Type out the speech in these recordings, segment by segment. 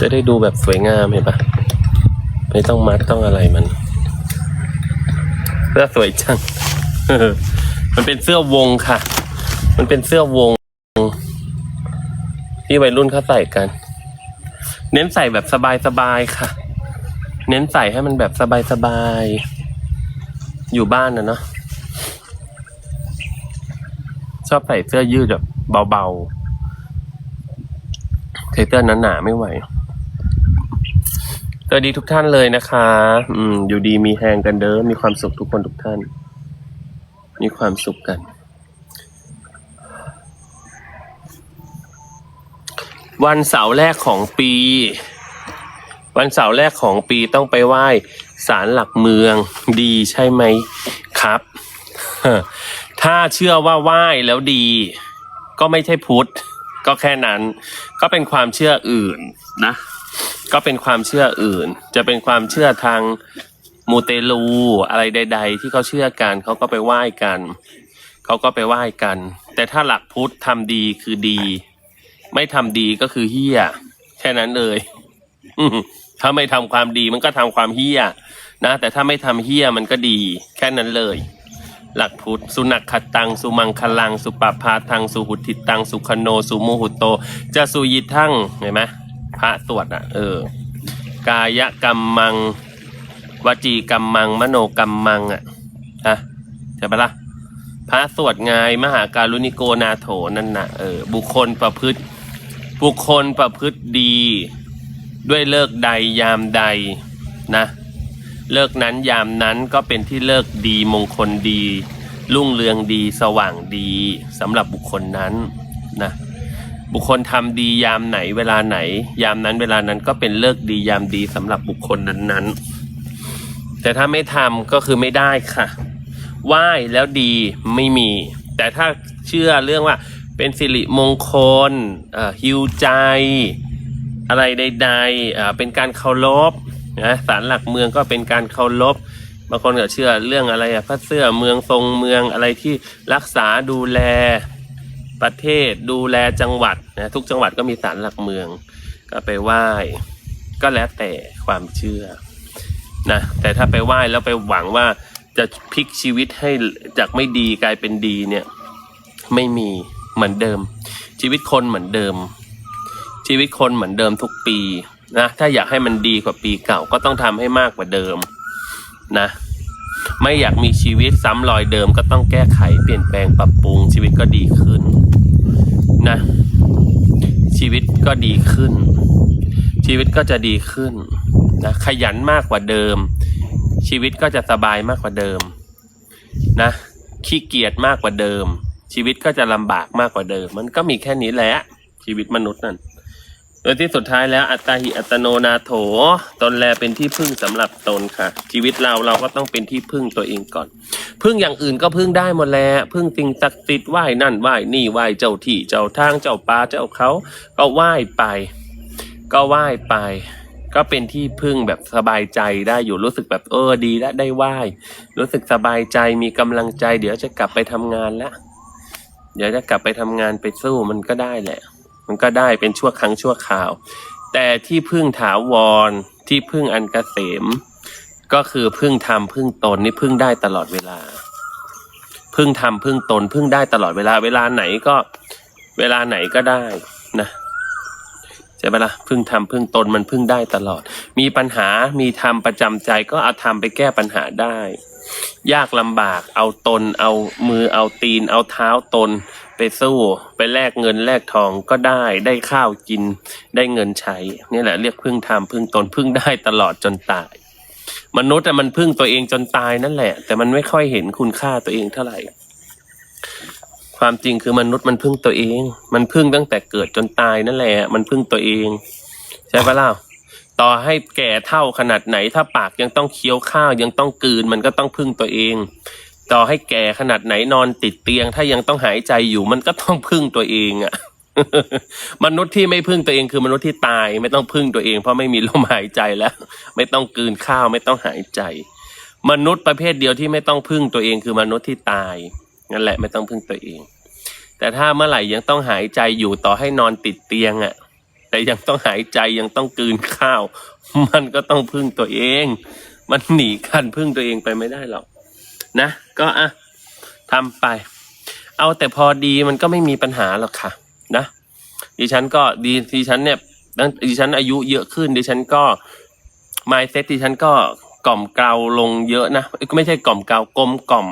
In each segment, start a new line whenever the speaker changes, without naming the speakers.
จะได้ดูแบบสวยงามเห็นปะไม่ต้องมัดต้องอะไรมันเสื้อสวยจังมันเป็นเสื้อวงค่ะ มันเป็นเสื้อวง ที่วัยรุ่นเขาใส่กัน เน้นใส่แบบสบายๆค่ะ เน้นใส่ให้มันแบบสบายๆอยู่บ้านนะเนาะชอบใส่เสื้อยืดแบบเบาๆใส่เสื้อหนาๆไม่ไหว สวัสดีทุกท่านเลยนะคะ อืม อยู่ดีมีแหงกันเด้อ มีความสุขทุกคนทุกท่าน มีความสุขกัน วันเสาร์แรกของปี วันเสาร์แรกของปีต้องไปไหว้ศาลหลักเมืองดีใช่ไหมครับ ถ้าเชื่อว่าไหว้แล้วดี ก็ไม่ใช่พุทธ ก็แค่นั้น ก็เป็นความเชื่ออื่นนะ ก็เป็นความเชื่ออื่น จะเป็นความเชื่อทางมูเตลูอะไรใด ๆ ที่เขาเชื่อกันเขาก็ไปไหว้กัน เขาก็ไปไหว้กัน แต่ถ้าหลักพุทธทำดีคือดี ไม่ทำดีก็คือเฮี้ยแค่นั้นเลยถ้าไม่ทำความดีมันก็ทำความเฮี้ยนะ แต่ถ้าไม่ทำเฮี้ยมันก็ดี แค่นั้นเลย หลักพุทธสุนักขตัง สุมังคลัง สุปปพาทัง สุหุติตัง สุขโน สุโมหุโตจะสุยิทั้งเห็นไหม พระสวดอะ เออ กายกรรมมัง วจีกรรมมัง มโนกรรมมังอะฮะใช่ปะล่ะพระสวดไงมหาการุณิโกนาโถนั่นนะเออบุคคลประพฤติ บุคคลประพฤติดี ด้วยเลิกใดยามใดนะ เลิกนั้นยามนั้นก็เป็นที่เลิกดีมงคลดี รุ่งเรืองดีสว่างดีสำหรับบุคคลนั้นนะ บุคคลทำดียามไหนเวลาไหน ยามนั้นเวลานั้นก็เป็นเลิกดียามดีสำหรับบุคคลนั้นๆ แต่ถ้าไม่ทำก็คือไม่ได้ค่ะไหว้แล้วดีไม่มี แต่ถ้าเชื่อเรื่องว่าเป็นสิริมงคลเอ่อฮิวใจ อะไรใดๆอ่าเป็นการเคารพนะศาลหลักเมืองก็เป็นการเคารพบางคนก็เชื่อเรื่องอะไรอะพระเสื้อเมืองทรงเมืองอะไรที่รักษาดูแล ประเทศดูแลจังหวัดนะทุกจังหวัดก็มีศาลหลักเมือง ก็ไปไหว้ก็แล้วแต่ความเชื่อนะแต่ถ้าไปไหว้แล้วไปหวังว่าจะพลิกชีวิตให้จากไม่ดีกลายเป็นดีเนี่ย ไม่มีเหมือนเดิม ชีวิตคนเหมือนเดิม ชีวิตคนเหมือนเดิมทุกปีนะถ้าอยากให้มันดีกว่าปีเก่าก็ต้องทำให้มากกว่าเดิมนะไม่อยากมีชีวิตซ้ำรอยเดิมก็ต้องแก้ไขเปลี่ยนแปลงปรับปรุงชีวิตก็ดีขึ้น นะ ชีวิตก็ดีขึ้น ชีวิตก็จะดีขึ้นนะขยันมากกว่าเดิม ชีวิตก็จะสบายมากกว่าเดิม นะขี้เกียจมากกว่าเดิม ชีวิตก็จะลำบากมากกว่าเดิม มันก็มีแค่นี้แหละชีวิตมนุษย์นั่น โดยที่สุดท้ายแล้วอัตตาหิอัตโนนาโถ ตนแลเป็นที่พึ่งสำหรับตนค่ะ ชีวิตเราเราก็ต้องเป็นที่พึ่งตัวเองก่อน พึ่งอย่างอื่นก็พึ่งได้หมดแล้วพึ่งสิ่งศักดิ์สิทธิ์ไหว้นั่นไหว้นี่ไหว้เจ้าที่เจ้าทางเจ้าป่าเจ้าเขาก็ไหว้ไป ก็ไหว้ไป ก็เป็นที่พึ่งแบบสบายใจได้อยู่รู้สึกแบบเออดีแล้วได้ไหว้ รู้สึกสบายใจมีกำลังใจ เดี๋ยวจะกลับไปทำงานแล้วเดี๋ยวจะกลับไปทำงานไปสู้มันก็ได้แหละ มันก็ได้เป็นชั่วครั้งชั่วคราว แต่ที่พึ่งถาวรที่พึ่งอันเกษม ก็คือพึ่งธรรมพึ่งตนนี่พึ่งได้ตลอดเวลา พึ่งธรรมพึ่งตน พึ่งได้ตลอดเวลา เวลาไหนก็เวลาไหนก็ได้นะใช่ปะละ่ะพึ่งธรรมพึ่งตนมันพึ่งได้ตลอด มีปัญหามีธรรมประจำใจก็เอาธรรมไปแก้ปัญหาได้ ยากลำบากเอาตนเอามือเอาตีน เอาเท้าตน ไปสู้ไปแลกเงินแลกทองก็ได้ได้ข้าวกินได้เงินใช้ นี่แหละเรียกพึ่งธรรมพึ่งตนพึ่งได้ตลอดจนตาย มนุษย์อะมันพึ่งตัวเองจนตายนั่นแหละ แต่มันไม่ค่อยเห็นคุณค่าตัวเองเท่าไหร่ ความจริงคือมนุษย์มันพึ่งตัวเอง มันพึ่งตั้งแต่เกิดจนตายนั่นแหละ มันพึ่งตัวเอง ใช่ปะล่ะต่อให้แก่เท่าขนาดไหน ถ้าปากยังต้องเคี้ยวข้าวยังต้องกืน มันก็ต้องพึ่งตัวเอง ต่อให้แก่ขนาดไหนนอนติดเตียง ถ้ายังต้องหายใจอยู่ มันก็ต้องพึ่งตัวเองอะมนุษย์ที่ไม่พึ่งตัวเองคือมนุษย์ที่ตาย ไม่ต้องพึ่งตัวเอง เพราะไม่มีลมหายใจแล้ว ไม่ต้องกืนข้าวไม่ต้องหายใจ มนุษย์ประเภทเดียวที่ไม่ต้องพึ่งตัวเองคือมนุษย์ที่ตายนั่นแหละไม่ต้องพึ่งตัวเอง แต่ถ้าเมื่อไหร่ยังต้องหายใจอยู่ต่อให้นอนติดเตียงอะ่ะ แต่ยังต้องหายใจยังต้องกืนข้าว มันก็ต้องพึ่งตัวเอง มันหนีการพึ่งตัวเองไปไม่ได้หรอก นะ ก็อะทำไป เอาแต่พอดีมันก็ไม่มีปัญหาหรอกค่ะ นะดิฉันก็ดีดิฉันเนี่ยดิฉันอายุเยอะขึ้น ดิฉันก็ mindset ดิฉันก็กล่อมเกลาลงเยอะนะไม่ใช่กล่อมเกลากลมกล่อม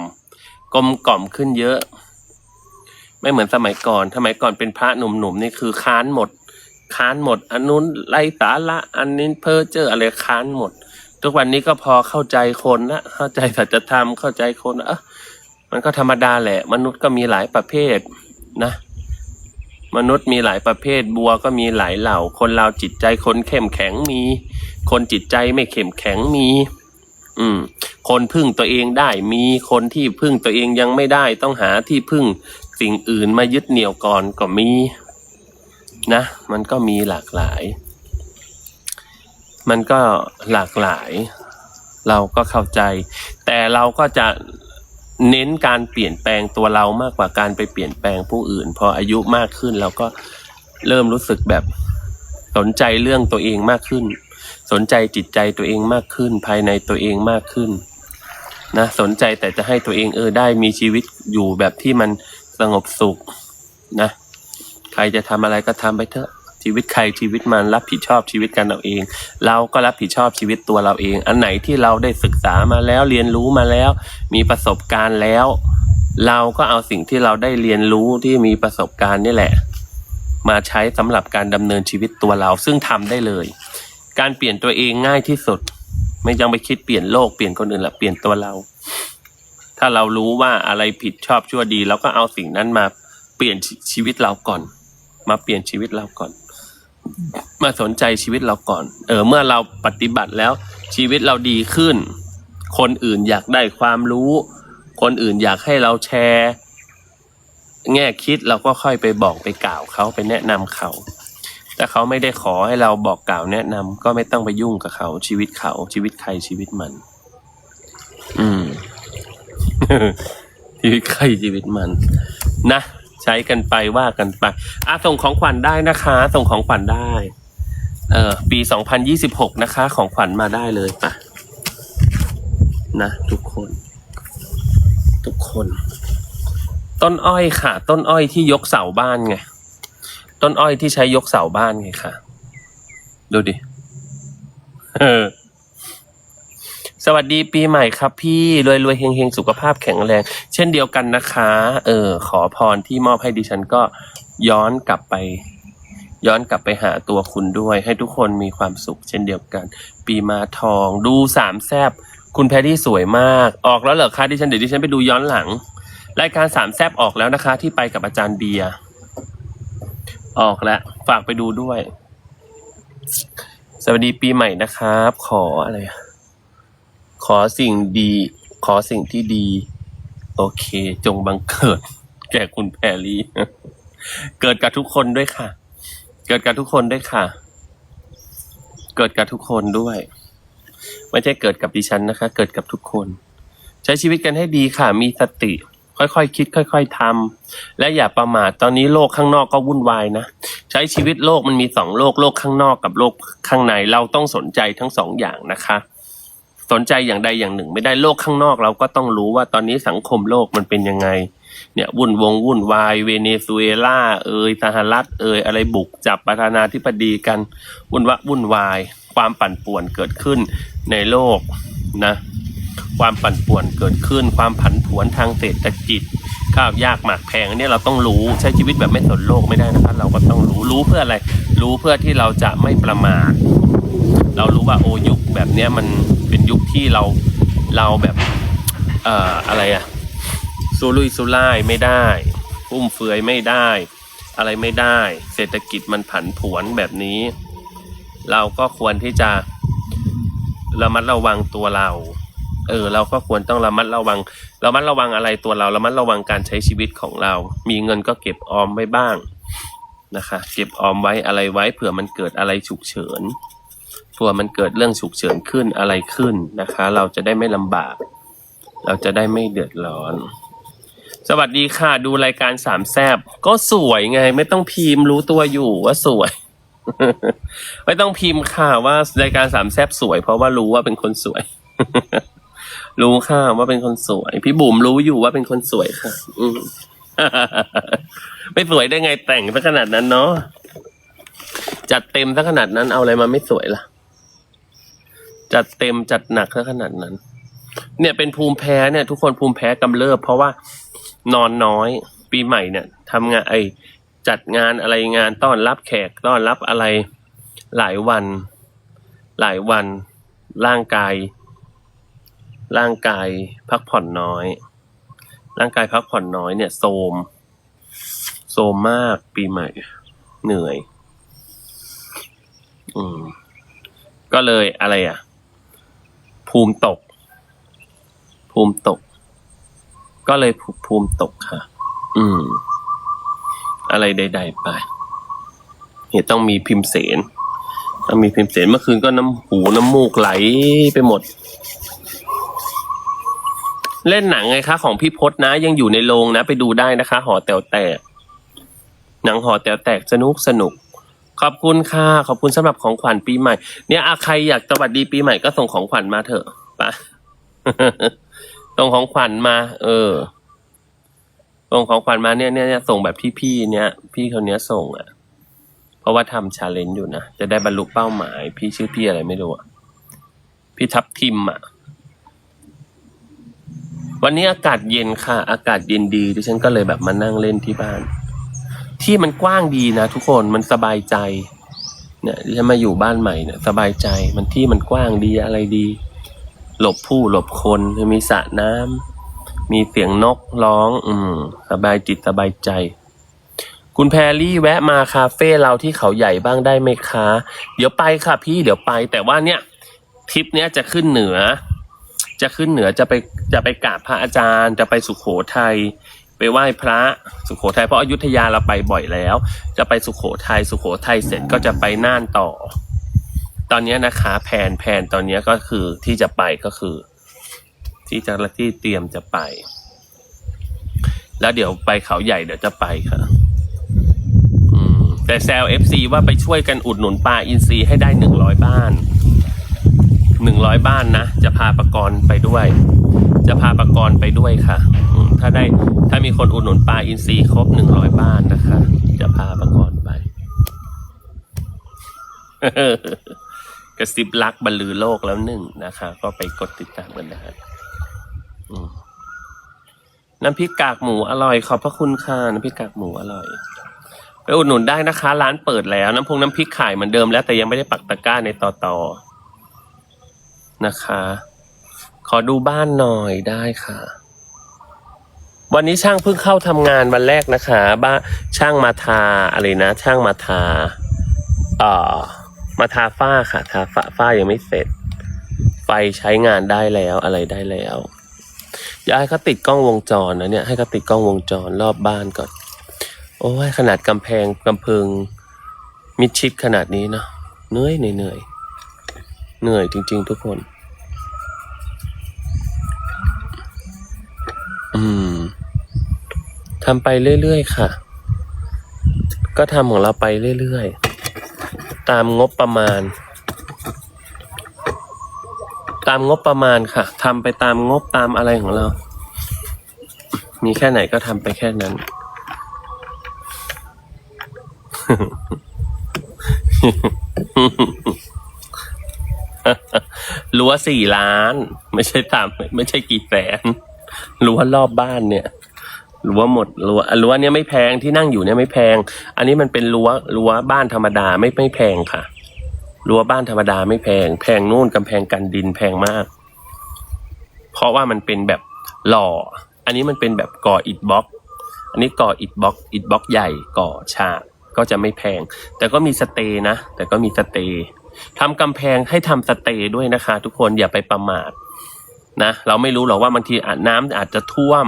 กลมกล่อมขึ้นเยอะ ไม่เหมือนสมัยก่อนสมัยก่อนเป็นพระหนุ่มๆนี่คือค้านหมด ค้านหมด อันนู้นไร้สาระอันนี้เพ้อเจ้ออะไรค้านหมด ทุกวันนี้ก็พอเข้าใจคนละเข้าใจสัจธรรมเข้าใจคนเอะมันก็ธรรมดาแหละ มนุษย์ก็มีหลายประเภทนะ มนุษย์มีหลายประเภทบัวก็มีหลายเหล่า คนเราจิตใจคนเข้มแข็งมี คนจิตใจไม่เข้มแข็งมี อืม คนพึ่งตัวเองได้มีคนที่พึ่งตัวเองยังไม่ได้ต้องหาที่พึ่งสิ่งอื่นมายึดเหนี่ยวก่อนก็มี นะ มันก็มีหลากหลาย มันก็หลากหลาย เราก็เข้าใจ แต่เราก็จะเน้นการเปลี่ยนแปลงตัวเรามากกว่าการไปเปลี่ยนแปลงผู้อื่น พออายุมากขึ้นเราก็เริ่มรู้สึกแบบสนใจเรื่องตัวเองมากขึ้น สนใจจิตใจตัวเองมากขึ้น ภายในตัวเองมากขึ้นนะสนใจแต่จะให้ตัวเองเออได้มีชีวิตอยู่แบบที่มันสงบสุขนะ ใครจะทำอะไรก็ทำไปเถอะ ชีวิตใครชีวิตมันรับผิดชอบชีวิตกันเราเอง เราก็รับผิดชอบชีวิตตัวเราเอง อันไหนที่เราได้ศึกษามาแล้วเรียนรู้มาแล้ว มีประสบการณ์แล้ว เราก็เอาสิ่งที่เราได้เรียนรู้ที่มีประสบการณ์นี่แหละ มาใช้สำหรับการดำเนินชีวิตตัวเราซึ่งทำได้เลย การเปลี่ยนตัวเองง่ายที่สุด ไม่ต้องไปคิดเปลี่ยนโลกเปลี่ยนคนอื่นละเปลี่ยนตัวเรา ถ้าเรารู้ว่าอะไรผิดชอบชั่วดีเราก็เอาสิ่งนั้นมาเปลี่ยนชีชีวิตเราก่อน มาเปลี่ยนชีวิตเราก่อน มาสนใจชีวิตเราก่อน เออ เมื่อเราปฏิบัติแล้วชีวิตเราดีขึ้น คนอื่นอยากได้ความรู้ คนอื่นอยากให้เราแชร์ แง่คิดเราก็ค่อยไปบอกไปกล่าวเขาไปแนะนำเขา แต่เขาไม่ได้ขอให้เราบอกกล่าวแนะนำก็ไม่ต้องไปยุ่งกับเขา ชีวิตเขาชีวิตใครชีวิตมัน อืมชีวิตใครชีวิตมัน นะ ช้กันไปว่ากันไปอะส่งของขวัญได้นะคะ ส่งของขวัญได้ เอ่อปีสองพันยี่สิบหกนะคะ ของขวัญมาได้เลยปะนะทุกคน ทุกคน ต้นอ้อยค่ะ ต้นอ้อยที่ยกเสาบ้านไง ต้นอ้อยที่ใช้ยกเสาบ้านไงค่ะ ดูดิ เออ สวัสดีปีใหม่ครับพี่รวยรวยๆเฮงเฮงสุขภาพแข็งแรง เช่นเดียวกันนะคะ เออ ขอพรที่มอบให้ดิฉันก็ย้อนกลับไป ย้อนกลับไปหาตัวคุณด้วย ให้ทุกคนมีความสุข เช่นเดียวกัน ปีมาทองดูสามแซบคุณแพรรี่สวยมาก ออกแล้วเหรอคะดิฉันเดี๋ยวดิฉันไปดูย้อนหลัง รายการสามแซบออกแล้วนะคะ ที่ไปกับอาจารย์เบียร์ออกแล้วฝากไปดูด้วย สวัสดีปีใหม่นะครับ ขออะไรอะ ขอสิ่งดี ขอสิ่งที่ดี โอเค จงบังเกิด แก่คุณแพรรี่เกิดกับทุกคนด้วยค่ะ เกิดกับทุกคนด้วยค่ะ เกิดกับทุกคนด้วย ไม่ใช่เกิดกับดิฉันนะคะ เกิดกับทุกคน ใช้ชีวิตกันให้ดีค่ะ มีสติ ค่อยๆคิด ค่อย ๆทำและอย่าประมาทตอนนี้โลกข้างนอกก็วุ่นวายนะใช้ชีวิตโลกมันมีสองโลกโลกข้างนอกกับโลกข้างใน เราต้องสนใจทั้งสองอย่างนะคะ สนใจอย่างใดอย่างหนึ่ง ไม่ได้โลกข้างนอกเราก็ต้องรู้ว่าตอนนี้สังคมโลกมันเป็นยังไง เนี่ยวุ่นวงวุ่นวายเวเนซุเอลาเอยสหรัฐเอยอะไรบุกจับประธานาธิบดีกันวุ่นวะวุ่นวาย ความปั่นป่วนเกิดขึ้นในโลกนะความปั่นป่วนเกิดขึ้น ความผันผวนทางเศรษฐกิจข้าวยากหมากแพงอันนี้เราต้องรู้ใช้ชีวิตแบบไม่สนโลกไม่ได้นะครับเราก็ต้องรู้รู้เพื่ออะไร รู้เพื่อที่เราจะไม่ประมาทเรารู้ว่าโอยุคแบบเนี้ยมัน ยุคที่เราเราแบบเอ่ออะไรอะซูลุยซูล่ายไม่ได้ฟุ่มเฟือยไม่ได้ อะไรไม่ได้ เศรษฐกิจมันผันผวนแบบนี้ เราก็ควรที่จะระมัดระวังตัวเรา เออ เราก็ควรต้องระมัดระวังระมัดระวังอะไรตัวเราระมัดระวังการใช้ชีวิตของเรา มีเงินก็เก็บออมไว้บ้างนะคะ เก็บออมไว้อะไรไว้เผื่อมันเกิดอะไรฉุกเฉิน เผื่อมันเกิดเรื่องฉุกเฉินขึ้นอะไรขึ้นนะคะ เราจะได้ไม่ลำบาก เราจะได้ไม่เดือดร้อน สวัสดีค่ะ ดูรายการสามแซบก็สวยไง ไม่ต้องพิมพ์รู้ตัวอยู่ว่าสวย ไม่ต้องพิมพ์ค่ะว่ารายการสามแซบสวย เพราะว่ารู้ว่าเป็นคนสวย รู้ค่ะว่าเป็นคนสวย พี่บุ๋มรู้อยู่ว่าเป็นคนสวยค่ะ อืมไม่สวยได้ไงแต่งซะขนาดนั้นเนาะจัดเต็มซะขนาดนั้นเอาอะไรมาไม่สวยล่ะ จัดเต็มจัดหนักซะขนาดนั้น เนี่ยเป็นภูมิแพ้เนี่ย ทุกคนภูมิแพ้กำเริบเพราะว่านอนน้อย ปีใหม่เนี่ยทำงานไอจัดงานอะไรงานต้อนรับแขกต้อนรับอะไรหลายวัน หลายวัน ร่างกาย ร่างกายพักผ่อนน้อย ร่างกายพักผ่อนน้อยเนี่ยโทรมโทรมมากปีใหม่ เหนื่อย อืม ก็เลยอะไรอะ ภูมิตก ภูมิตก ก็เลยภูมิตกค่ะ อืม อะไรใด ๆ ไปเนี่ยต้องมีพิมพ์เสนต้องมีพิมพ์เสนเมื่อคืนก็น้ำหูน้ำมูกไหลไปหมด เล่นหนังไงคะ ของพี่พศนะ ยังอยู่ในโรงนะ ไปดูได้นะคะ หอแต๋วแตก หนังหอแต๋วแตกสนุกสนุก ขอบคุณค่ะ ขอบคุณสำหรับของขวัญปีใหม่ เนี่ยอาใครอยากสวัสดีปีใหม่ก็ส่งของขวัญมาเถอะปะส่งของขวัญมา เออ ส่งของขวัญมาเนี่ยเนี่ยเนี่ยส่งแบบพี่ๆเนี่ย พี่คนเนี้ยส่งอะ เพราะว่าทำชาเลนจ์อยู่นะ จะได้บรรลุเป้าหมาย พี่ชื่อพี่อะไรไม่รู้อะ พี่ทับทิมอะ วันนี้อากาศเย็นค่ะ อากาศเย็นดีดิฉันก็เลยแบบมานั่งเล่นที่บ้าน ที่มันกว้างดีนะทุกคนมันสบายใจ เนี่ยดิฉันมาอยู่บ้านใหม่เนี่ยสบายใจมันที่มันกว้างดีอะไรดี หลบผู้หลบคนมีสระน้ำมีเสียงนกร้อง อืม สบายจิตสบายใจ คุณแพรรี่แวะมาคาเฟ่เราที่เขาใหญ่บ้างได้ไหมคะ เดี๋ยวไปค่ะพี่เดี๋ยวไป แต่ว่าเนี่ยทริปเนี้ยจะขึ้นเหนือ จะขึ้นเหนือจะไปจะไปกราบพระอาจารย์ จะไปสุขโขทัย ไปไหว้พระสุขโขทัยเพราะอยุธยาเราไปบ่อยแล้ว จะไปสุขโขทัยสุขโขทัยเสร็จก็จะไปน่านต่อ ตอนนี้นะคะแผนแผนตอนนี้ก็คือที่จะไปก็คือ ที่จะที่เตรียมจะไป แล้วเดี๋ยวไปเขาใหญ่เดี๋ยวจะไปค่ะแต่แซลเอฟซีว่าไปช่วยกันอุดหนุนปลาอินทรีให้ได้หนึ่งร้อยบ้านหนึ่งร้อยบ้านนะ จะพาประกรณ์ไปด้วย จะพาประกรไปด้วยค่ะถ้าได้ถ้ามีคนอุดหนุนปลาอินทรีย์ครบหนึ่งร้อยบ้านนะคะ จะพาประกรไปกระซิบรักบรรลือโลกแล้วหนึ่งนะคะ ก็ไปกดติดตามกันได้อืมน้ำพริกกากหมูอร่อย ขอบพระคุณค่ะน้ำพริกกากหมูอร่อย ไปอุดหนุนได้นะคะ ร้านเปิดแล้ว น้ำพงน้ำพริกขายเหมือนเดิมแล้วแต่ยังไม่ได้ปักตะกร้าในต่อต่อนะคะ ขอดูบ้านหน่อยได้ค่ะ วันนี้ช่างเพิ่งเข้าทำงานวันแรกนะคะ บ้านช่างมาทาอะไรนะ ช่างมาทาเอ่อมาทาฝ้าค่ะ ทาฝ้าฝ้ายังไม่เสร็จ ไฟใช้งานได้แล้วอะไรได้แล้วอยากให้เขาติดกล้องวงจรนะเนี่ยให้เขาติดกล้องวงจรรอบบ้านก่อน โอ้ยขนาดกำแพงกำเพิง มิดชิดขนาดนี้เนาะเหนื่อยเหนื่อยเหนื่อยจริง ๆ ทุกคน อืมทำไปเรื่อยๆค่ะ ก็ทำของเราไปเรื่อยๆ ตามงบประมาณ ตามงบประมาณค่ะทำไปตามงบตามอะไรของเรา มีแค่ไหนก็ทำไปแค่นั้น รั้วสี่ล้าน ไม่ใช่ตามไม่ใช่กี่แสน รั้วรอบบ้านเนี่ยรั้วหมดรั้วรั้วเนี่ยไม่แพงที่นั่งอยู่เนี่ยไม่แพง อันนี้มันเป็นรั้วรั้วบ้านธรรมดาไม่ไม่แพงค่ะรั้วบ้านธรรมดาไม่แพง แพงนู่นกำแพงกันดินแพงมาก เพราะว่ามันเป็นแบบหล่อ อันนี้มันเป็นแบบก่ออิฐบล็อก อันนี้ก่ออิฐบล็อกอิฐบล็อกใหญ่ก่อฉากก็จะไม่แพง แต่ก็มีสเตย์นะแต่ก็มีสเตย์ทำกำแพงให้ทำสเตย์ด้วยนะคะ ทุกคนอย่าไปประมาท นะเราไม่รู้หรอกว่าบางทีอน้ำอาจจะท่วม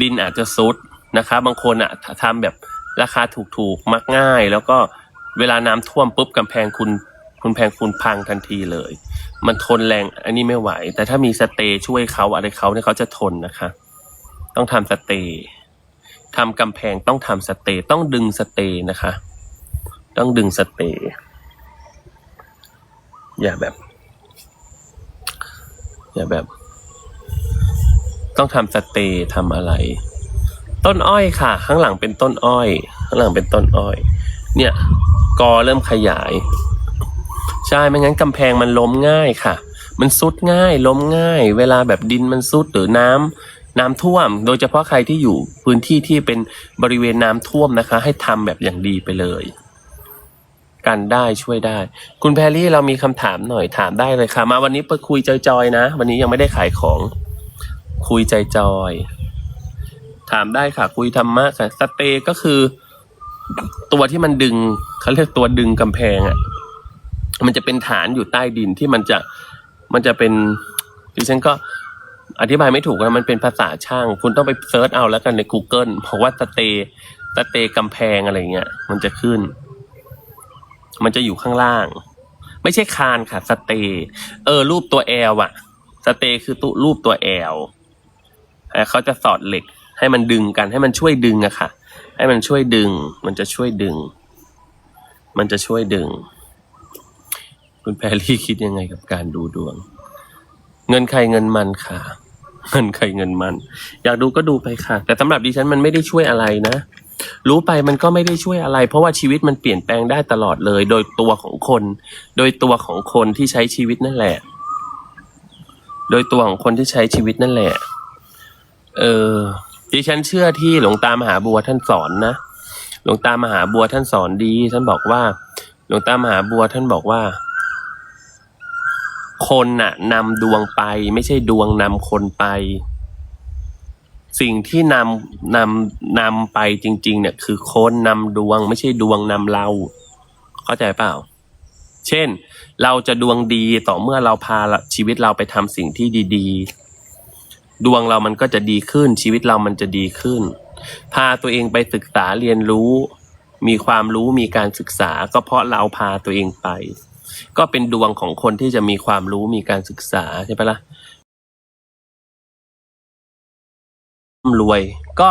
ดินอาจจะซุดนะคะบบางคนอะทำแบบราคาถูกๆมักง่าย แล้วก็เวลาน้ำท่วมปุ๊บกำแพงคุณคุณแพงคุณพังทันทีเลย มันทนแรงอันนี้ไม่ไหว แต่ถ้ามีสเตย์ช่วยเขาอะไรเขาเนี่ยเขาจะทนนะคะ ต้องทำสเตย์ทำกำแพงต้องทำสเตย์ต้องดึงสเตย์นะคะ ต้องดึงสเตย์อย่าแบบ อย่าแบบ ต้องทำสเตย์ทำอะไร ต้นอ้อยค่ะ ข้างหลังเป็นต้นอ้อย ข้างหลังเป็นต้นอ้อย เนี่ยกอเริ่มขยาย ใช่ไม่งั้นกำแพงมันล้มง่ายค่ะ มันซุดง่ายล้มง่าย เวลาแบบดินมันซุดหรือน้ำน้ำท่วม โดยเฉพาะใครที่อยู่พื้นที่ที่เป็นบริเวณน้ำท่วมนะคะ ให้ทำแบบอย่างดีไปเลยกันได้ช่วยได้ คุณแพรรี่เรามีคำถามหน่อยถามได้เลยค่ะ มาวันนี้ไปคุยจอยๆนะ วันนี้ยังไม่ได้ขายของ คุยใจจอย ถามได้ค่ะ คุยธรรมะค่ะ สเตก็คือ ตัวที่มันดึงเขาเรียกตัวดึงกำแพงอะ่ะ มันจะเป็นฐานอยู่ใต้ดินที่มันจะมันจะเป็นดิฉันก็อธิบายไม่ถูกนะมันเป็นภาษาช่าง คุณต้องไปเซิร์ชเอาแล้วกันใน Google เพราะว่าสเตสเตกำแพงอะไรเงี้ย มันจะขึ้น มันจะอยู่ข้างล่าง ไม่ใช่คานค่ะ สเต เออ รูปตัวแอลอะสเตคือตุรูปตัวแอล เขาจะสอดเหล็กให้มันดึงกันให้มันช่วยดึงอะค่ะ ให้มันช่วยดึง มันจะช่วยดึง มันจะช่วยดึง คุณแพรรี่คิดยังไงกับการดูดวง เงินใครเงินมันค่ะ เงินใครเงินมัน อยากดูก็ดูไปค่ะ แต่สำหรับดิฉันมันไม่ได้ช่วยอะไรนะ รู้ไปมันก็ไม่ได้ช่วยอะไร เพราะว่าชีวิตมันเปลี่ยนแปลงได้ตลอดเลย โดยตัวของคน โดยตัวของคนที่ใช้ชีวิตนั่นแหละ โดยตัวของคนที่ใช้ชีวิตนั่นแหละ เออดิฉันเชื่อที่หลวงตามหาบัวท่านสอนนะหลวงตามหาบัวท่านสอนดี ท่านบอกว่า หลวงตามหาบัวท่านบอกว่า คนน่ะนำดวงไป ไม่ใช่ดวงนำคนไป สิ่งที่นำนำนำไปจริง ๆ เนี่ย คือคนนำดวง ไม่ใช่ดวงนำเรา เข้าใจเปล่า เช่น เราจะดวงดีต่อเมื่อเราพาชีวิตเราไปทำสิ่งที่ดี ๆ ดวงเรามันก็จะดีขึ้น ชีวิตเรามันจะดีขึ้น พาตัวเองไปศึกษาเรียนรู้ มีความรู้มีการศึกษา ก็เพราะเราพาตัวเองไป ก็เป็นดวงของคนที่จะมีความรู้มีการศึกษาใช่ปะล่ะร่ำรวยก็